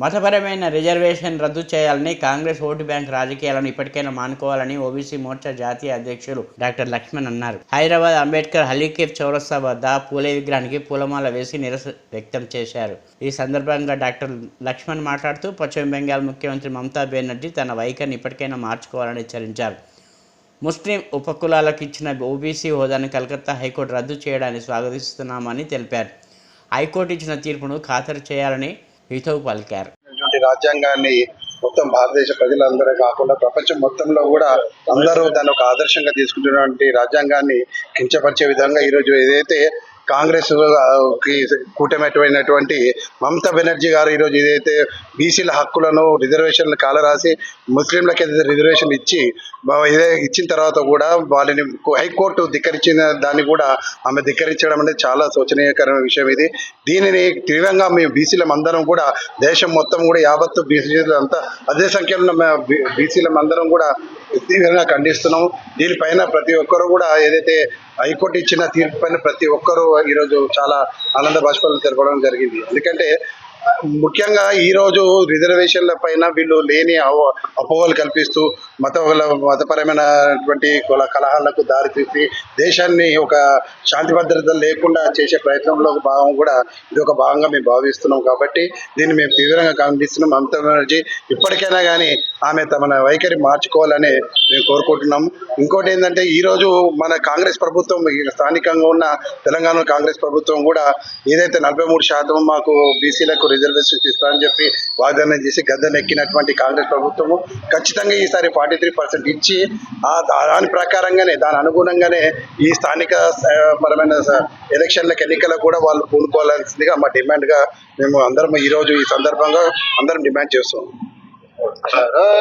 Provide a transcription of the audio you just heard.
మతపరమైన రిజర్వేషన్ రద్దు చేయాలని కాంగ్రెస్ ఓటు బ్యాంక్ రాజకీయాలను ఇప్పటికైనా మానుకోవాలని ఓబీసీ మోర్చా జాతీయ అధ్యక్షులు డాక్టర్ లక్ష్మణ్ అన్నారు. హైదరాబాద్ అంబేద్కర్ హలీకేఫ్ చౌరస్తా వద్ద పూలే విగ్రహానికి పూలమాల వేసి నిరస వ్యక్తం చేశారు. ఈ సందర్భంగా డాక్టర్ లక్ష్మణ్ మాట్లాడుతూ పశ్చిమ బెంగాల్ ముఖ్యమంత్రి మమతా బెనర్జీ తన వైఖరిని ఇప్పటికైనా మార్చుకోవాలని హెచ్చరించారు. ముస్లిం ఉపకులాలకు ఇచ్చిన ఓబీసీ హోదాను కలకత్తా హైకోర్టు రద్దు చేయడాన్ని స్వాగతిస్తున్నామని తెలిపారు. హైకోర్టు ఇచ్చిన తీర్పును ఖాతరు చేయాలని హితవు పలికారు. రాజ్యాంగాన్ని మొత్తం భారతదేశ ప్రజలందరూ కాకుండా ప్రపంచం మొత్తంలో కూడా అందరూ దాన్ని ఒక ఆదర్శంగా తీసుకుంటున్నటువంటి రాజ్యాంగాన్ని కించపరిచే విధంగా ఈరోజు ఏదైతే కాంగ్రెస్కి కూటమైనటువంటి మమతా బెనర్జీ గారు ఈరోజు ఏదైతే బీసీల హక్కులను రిజర్వేషన్లు కాలరాసి ముస్లింలకు ఏదైతే రిజర్వేషన్ ఇచ్చి ఇదే ఇచ్చిన తర్వాత కూడా వాళ్ళని హైకోర్టు ధిక్కరించిన దాన్ని కూడా ఆమె ధిక్కరించడం అనేది చాలా శోచనీయకరమైన విషయం ఇది. దీనిని తీవ్రంగా మేము బీసీల అందరం కూడా దేశం మొత్తం కూడా యావత్తు బీసీలు అంతా అదే సంఖ్యలో బీసీల మందరం అందరం కూడా తీవ్రంగా ఖండిస్తున్నాం దీనిపైన ప్రతి ఒక్కరు కూడా ఏదైతే హైకోర్టు ఇచ్చిన తీర్పు పైన ప్రతి ఒక్కరూ ఈరోజు చాలా ఆనంద భాషలు తెలపడం జరిగింది. ఎందుకంటే ముఖ్యంగా ఈరోజు రిజర్వేషన్ల పైన వీళ్ళు లేని అవ- అపోహలు కల్పిస్తూ మత మతపరమైనటువంటి కుల కలహాలకు దారితీసి దేశాన్ని ఒక శాంతి భద్రత లేకుండా చేసే ప్రయత్నంలో భాగం కూడా ఇది ఒక భాగంగా మేము భావిస్తున్నాం కాబట్టి దీన్ని మేము తీవ్రంగా ఖండిస్తున్నాం. మమతా బెనర్జీ ఇప్పటికైనా కానీ ఆమె తమ వైఖరి మార్చుకోవాలని మేము కోరుకుంటున్నాం. ఇంకోటి ఏంటంటే ఈరోజు మన కాంగ్రెస్ ప్రభుత్వం స్థానికంగా ఉన్న తెలంగాణ కాంగ్రెస్ ప్రభుత్వం కూడా ఏదైతే నలభై మూడు శాతం మాకు బీసీలకు రిజర్వేషన్ ఇస్తారని చెప్పి వాగ్దానం చేసి గద్దెనెక్కినటువంటి కాంగ్రెస్ ప్రభుత్వము ఖచ్చితంగా ఈసారి ఫార్టీ త్రీ పర్సెంట్ ఇచ్చి దాని ప్రకారంగానే దాని అనుగుణంగానే ఈ స్థానిక పరమైన ఎలక్షన్లకు ఎన్నికలకు కూడా వాళ్ళు పూనుకోవాల్సిందిగా మా డిమాండ్గా మేము అందరం ఈరోజు ఈ సందర్భంగా అందరం డిమాండ్ చేస్తున్నాం.